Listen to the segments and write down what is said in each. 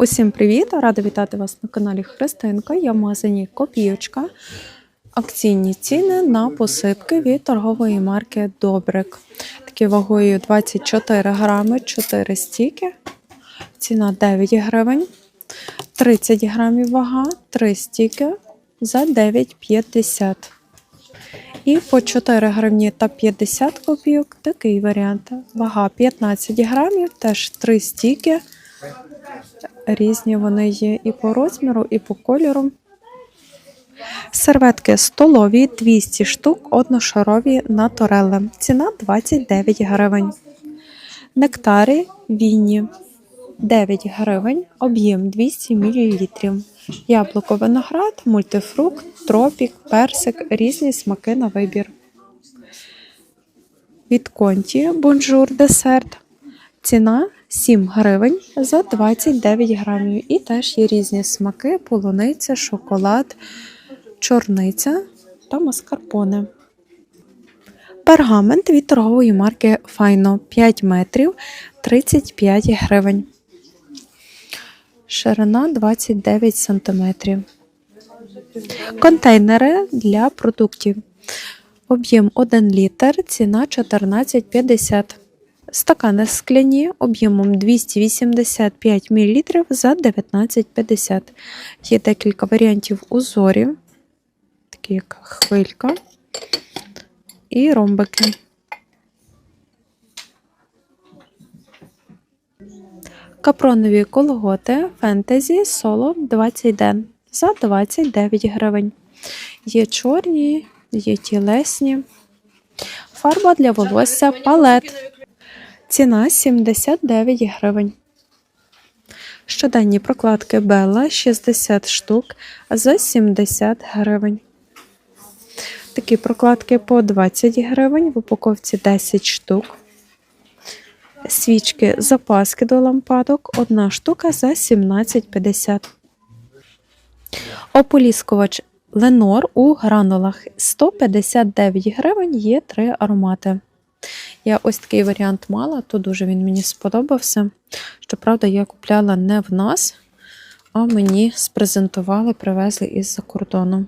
Усім привіт! Рада вітати вас на каналі Христинка. Я в магазині Копійочка. Акційні ціни на посипки від торгової марки Добрик. Такі вагою 24 грами, 4 стіки. Ціна 9 гривень. 30 грамів вага, 3 стіки за 9,50. І по 4 гривні та 50 копійок такий варіант. Вага 15 грамів, теж 3 стіки. Різні вони є і по розміру, і по кольору. Серветки столові 200 штук, одношарові натурели. Ціна 29 гривень. Нектари вінні 9 гривень, об'єм 200 мл. Яблуко, виноград, мультифрукт, тропік, персик, різні смаки на вибір. Від конті бонжур десерт. Ціна 7 гривень за 29 грамів. І теж є різні смаки: полуниця, шоколад, чорниця та маскарпоне. Пергамент від торгової марки Файно 5 метрів 35 гривень. Ширина 29 сантиметрів. Контейнери для продуктів. Об'єм 1 літр, ціна 14,50. Стакани скляні об'ємом 285 мл за 19,50. Є декілька варіантів узорів, такі як хвилька і ромбики. Капронові колготи фентезі соло 20 ден за 29 гривень. Є чорні, є тілесні. Фарба для волосся палет. Ціна 79 гривень. Щоденні прокладки Белла 60 штук за 70 гривень. Такі прокладки по 20 гривень, в упаковці 10 штук. Свічки запаски до лампадок, одна штука за 17,50. Ополіскувач Ленор у гранулах 159 гривень, є три аромати. Я ось такий варіант мала, то дуже він мені сподобався. Щоправда, я купляла не в нас, а мені спрезентували, привезли із-за кордону.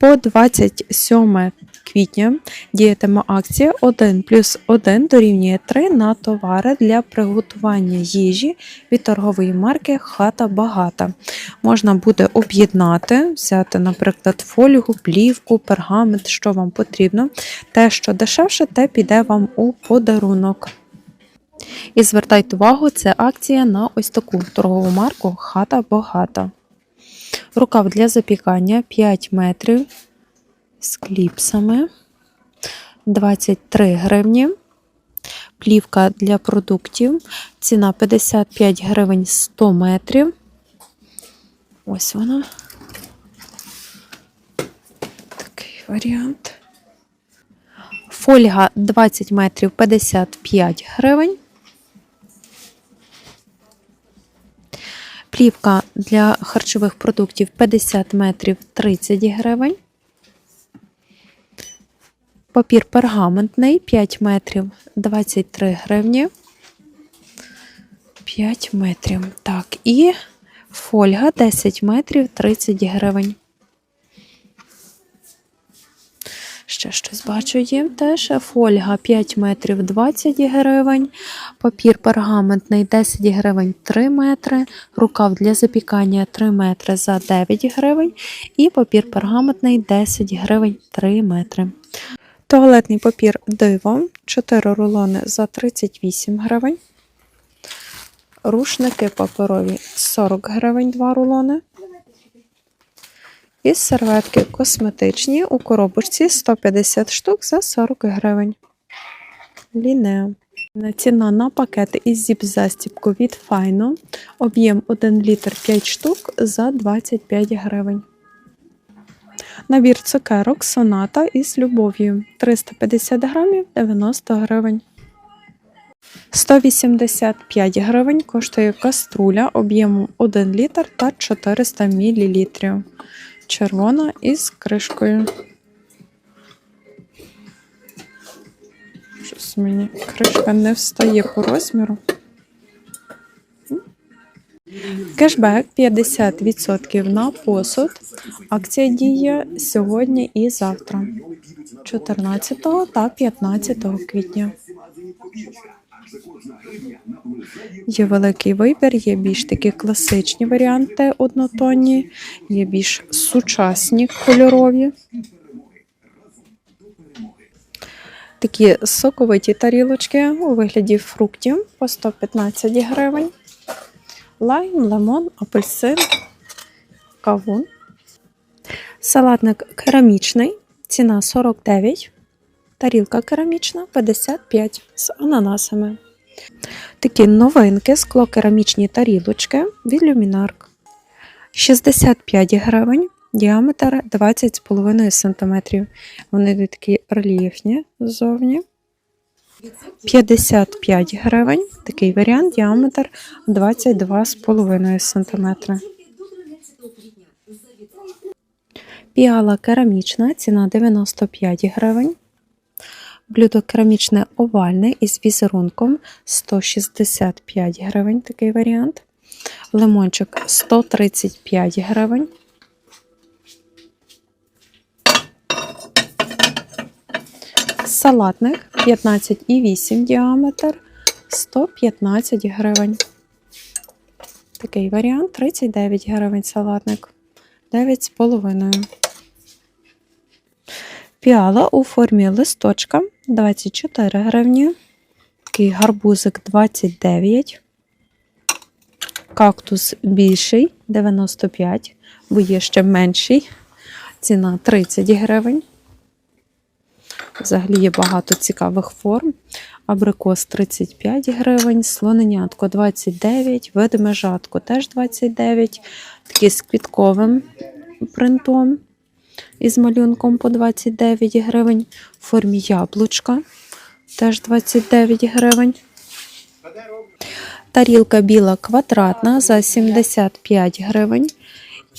По 27 квітня діятиме акція 1 плюс 1 дорівнює 3 на товари для приготування їжі від торгової марки Хата Багата. Можна буде об'єднати, взяти, наприклад, фольгу, плівку, пергамент, що вам потрібно. Те, що дешевше, те піде вам у подарунок. І звертайте увагу, це акція на ось таку торгову марку Хата Багата. Рукав для запікання 5 метрів з кліпсами 23 гривні. Плівка для продуктів. Ціна 55 гривень 100 метрів. Ось вона. Такий варіант. Фольга 20 метрів 55 гривень. Плівка для харчових продуктів 50 метрів 30 гривень. Папір пергаментний 5 метрів 23 гривні. 5 метрів. Так, і фольга 10 метрів 30 гривень. Ще щось бачу є теж. Фольга 5 метрів 20 гривень, папір пергаментний 10 гривень 3 метри, рукав для запікання 3 метри за 9 гривень і папір пергаментний 10 гривень 3 метри. Туалетний папір диво 4 рулони за 38 гривень. Рушники паперові 40 гривень 2 рулони. І серветки косметичні у коробочці 150 штук за 40 гривень. Лінео. Ціна на пакети із зіп-застіпку від Файно. Об'єм 1 літр 5 штук за 25 гривень. Набір цукерок соната із любов'ю 350 грамів 90 гривень. 185 гривень коштує каструля об'ємом 1 літр та 400 мл. Червона із кришкою. Щось мені кришка не встає по розміру. Кешбек 50% на посуд. Акція діє сьогодні і завтра, 14 та 15 квітня. Є великий вибір, є більш такі класичні варіанти однотонні, є більш сучасні кольорові. Такі соковиті тарілочки у вигляді фруктів по 115 гривень. Лайм, лимон, апельсин, кавун. Салатник керамічний, ціна 49. Тарілка керамічна 55 з ананасами. Такі новинки, скло-керамічні тарілочки від люмінарк. 65 гривень, діаметр 20,5 см. Вони такі рельєфні ззовні. 55 гривень, такий варіант, діаметр 22,5 см. Піала керамічна, ціна 95 гривень. Блюдо керамічне овальне із візерунком 165 гривень, такий варіант. Лимончик 135 гривень. Салатник 15,8 діаметр 115 гривень. Такий варіант 39 гривень салатник. 9,5. Піала у формі листочка 24 гривні. Такий гарбузик 29. Кактус більший 95, бо є ще менший. Ціна 30 гривень. Взагалі є багато цікавих форм. Абрикос 35 гривень, слоненятко 29, ведмежатко теж 29, такі з квітковим принтом із малюнком по 29 гривень. В формі яблучка теж 29 гривень. Тарілка біла квадратна за 75 гривень.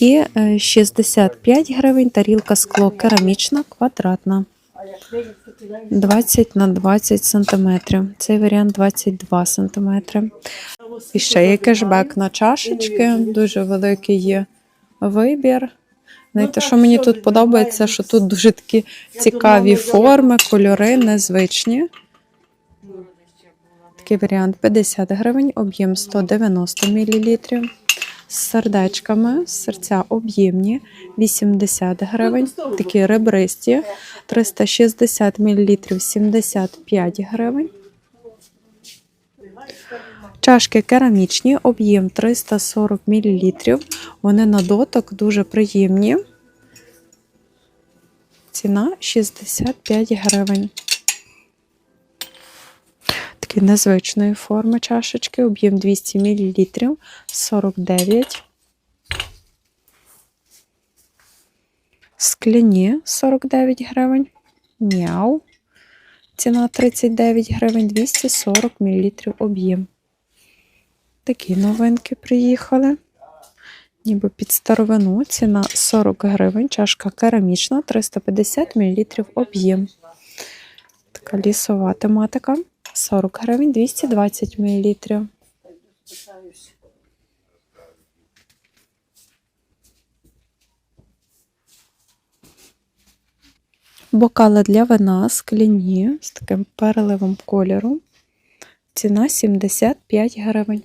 І е, 65 гривень тарілка скло керамічна квадратна. 20 на 20 сантиметрів. Цей варіант 22 сантиметри. І ще є кешбек на чашечки. Дуже великий є вибір. Знаєте, що мені тут подобається, що тут дуже такі цікаві форми, кольори, незвичні. Такий варіант 50 гривень, об'єм 190 мл. З сердечками, серця об'ємні 80 гривень, такі ребристі 360 мл 75 гривень. Чашки керамічні, об'єм 340 мл. Вони на дотик дуже приємні. Ціна 65 гривень. Такі незвичної форми чашечки, об'єм 200 мл 49. Скляні 49 гривень. Мяу. Ціна 39 гривень, 240 мл об'єм. Такі новинки приїхали. Ніби під старовину. Ціна 40 гривень. Чашка керамічна, 350 мл об'єм. Така лісова тематика. 40 гривень, 220 мл. Бокали для вина скляні з таким переливом кольору. Ціна 75 гривень.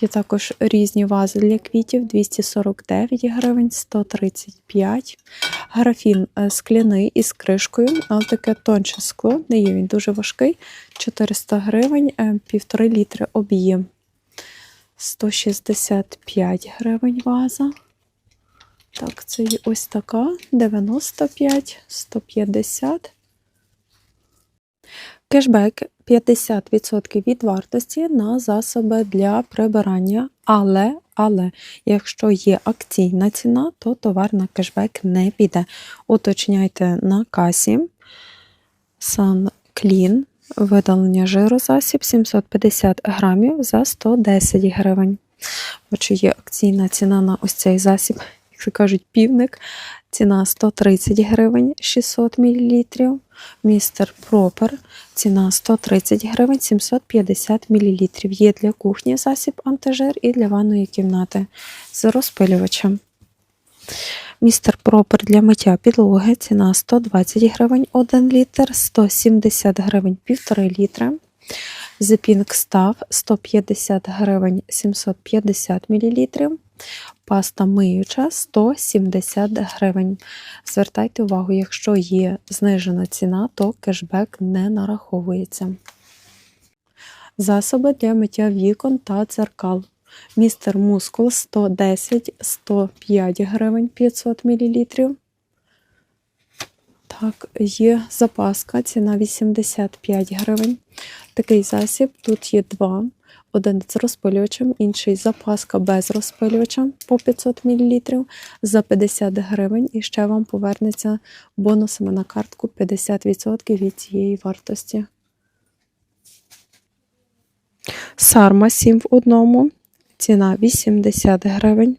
Є також різні вази для квітів 249 гривень, 135. Графін е, скляний із кришкою, але таке тонше скло, не є він дуже важкий. 400 гривень, 1,5 літри об'єм. 165 гривень ваза. Так, це ось така 95, 150. Кешбек 50% від вартості на засоби для прибирання. Але, але, якщо є акційна ціна, то товар на кешбек не піде. Уточняйте на касі. Сан-Клін, видалення жиру засіб 750 грамів за 110 гривень. Бачу, є акційна ціна на ось цей засіб, як кажуть, півник. Ціна 130 гривень 600 мл. Містер Пропер. Ціна 130 гривень 750 мл. Є для кухні засіб антижир і для ванної кімнати з розпилювачем. Містер Пропер для миття підлоги. Ціна 120 гривень 1 літр, 170 гривень 1,5 літра. Зепінг став 150 гривень 750 мл. Паста миюча 170 гривень. Звертайте увагу, якщо є знижена ціна, то кешбек не нараховується. Засоби для миття вікон та дзеркал. Містер Мускул 110 105 гривень 500 мл. Так, є запаска, ціна 85 гривень. Такий засіб. Тут є два. Один з розпилювачем, інший запаска без розпилювача по 500 мл за 50 гривень. І ще вам повернеться бонусами на картку 50% від цієї вартості. Сарма 7 в одному. Ціна 80 гривень.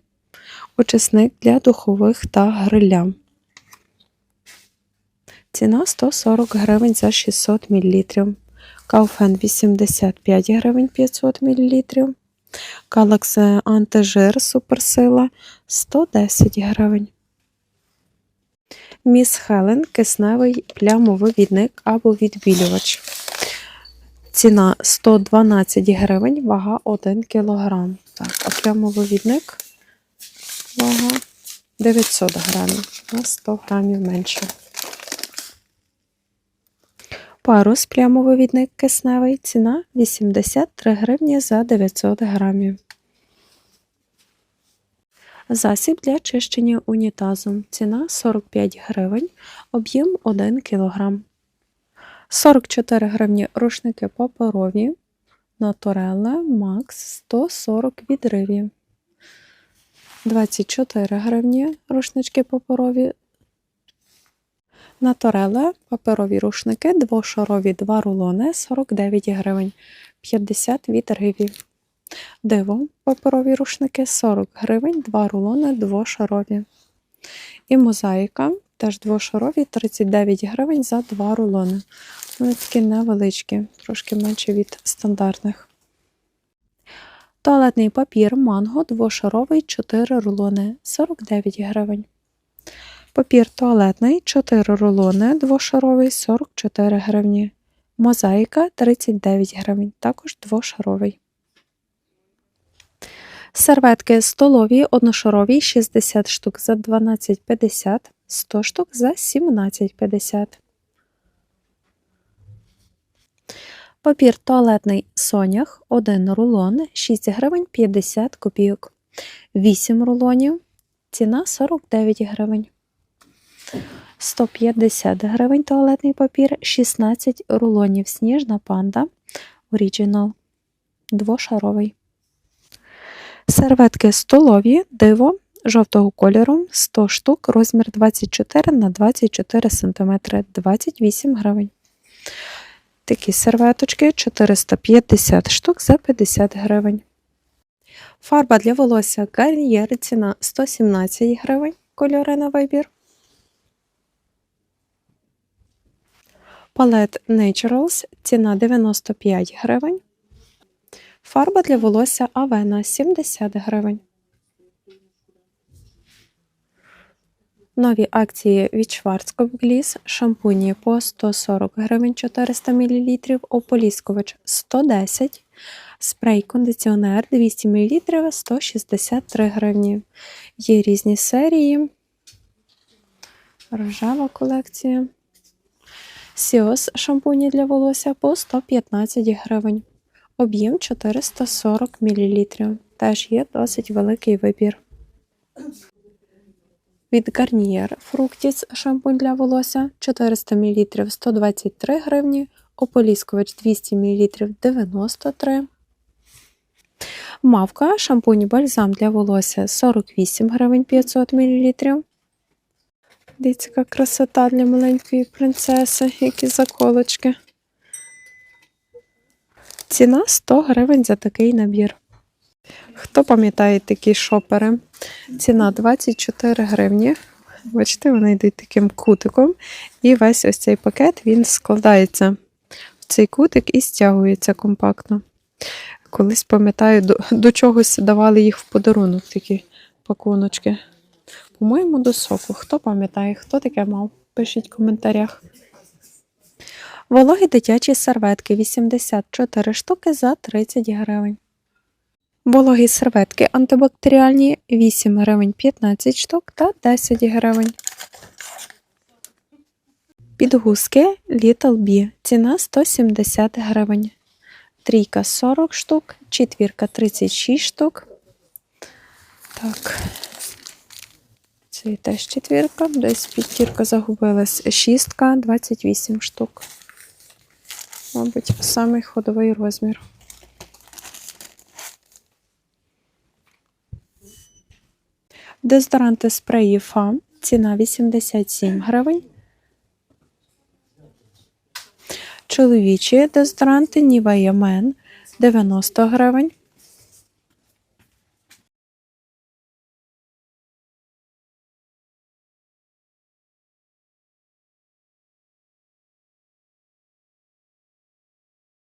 Очисник для духових та гриля. Ціна 140 гривень за 600 мл. Кауфен 85 гривень 500 мл. Калакс антижир суперсила 110 гривень. Міс Хелен кисневий плямовивідник або відбілювач. Ціна 112 гривень, вага 1 кг. Так, а плямовивідник вага 900 грамів, на 100 грамів менше. Парус плямовивідник кисневий. Ціна 83 гривні за 900 грамів. Засіб для чищення унітазу. Ціна 45 гривень, об'єм 1 кг. 44 гривні рушники паперові. Натореле Макс 140 відривів. 24 гривні рушнички паперові Натореле паперові рушники, двошарові 2 рулони 49 гривень, 50 відривів. Диво паперові рушники 40 гривень, 2 рулони двошарові. І мозаїка теж двошарові 39 гривень за 2 рулони. Вони такі невеличкі, трошки менші від стандартних. Туалетний папір манго двошаровий 4 рулони 49 гривень. Папір туалетний 4 рулони двошаровий 44 гривні. Мозаїка 39 гривень, також двошаровий. Серветки столові одношарові 60 штук за 12,50, 100 штук за 17,50. Папір туалетний сонях 1 рулон 6 гривень 50 копійок. 8 рулонів. Ціна 49 гривень. 150 гривень туалетний папір, 16 рулонів сніжна панда Original двошаровий. Серветки столові, диво жовтого кольору 100 штук, розмір 24 на 24 см 28 гривень. Такі серветочки 450 штук за 50 гривень. Фарба для волосся Garnier ціна 117 гривень. Кольори на вибір. Палет Naturals ціна 95 гривень. Фарба для волосся Авена 70 гривень. Нові акції від Schwarzkopf Gliss. Шампуні по 140 гривень 400 мл, ополіскувач 110 Спрей кондиціонер 200 мл 163 гривні. Є різні серії. Рожева колекція. Сіос шампуні для волосся по 115 гривень. Об'єм 440 мл. Теж є досить великий вибір. Від Garnier Fructis шампунь для волосся 400 мл 123 гривні, ополіскувач 200 мл 93 Мавка шампунь бальзам для волосся 48 гривень 500 мл. Дивіться, яка красота для маленької принцеси, які заколочки. Ціна 100 гривень за такий набір. Хто пам'ятає такі шопери? Ціна 24 гривні. Бачите, вони йдуть таким кутиком, і весь ось цей пакет він складається в цей кутик і стягується компактно. Колись пам'ятаю, до, до чогось давали їх в подарунок, такі пакуночки. По-моєму, до соку. Хто пам'ятає, хто таке мав? Пишіть в коментарях. Вологі дитячі серветки 84 штуки за 30 гривень. Вологі серветки антибактеріальні 8 гривень 15 штук та 10 гривень. Підгузки Little B. Ціна 170 гривень. Трійка 40 штук, четвірка 36 штук. Так. Це теж четвірка, десь п'ятірка загубилась. Шістка 28 штук. Мабуть, самий ходовий розмір. Дезодоранти спреї ФАМ. Ціна 87 гривень. Чоловічі дезодоранти Nivea Men 90 гривень.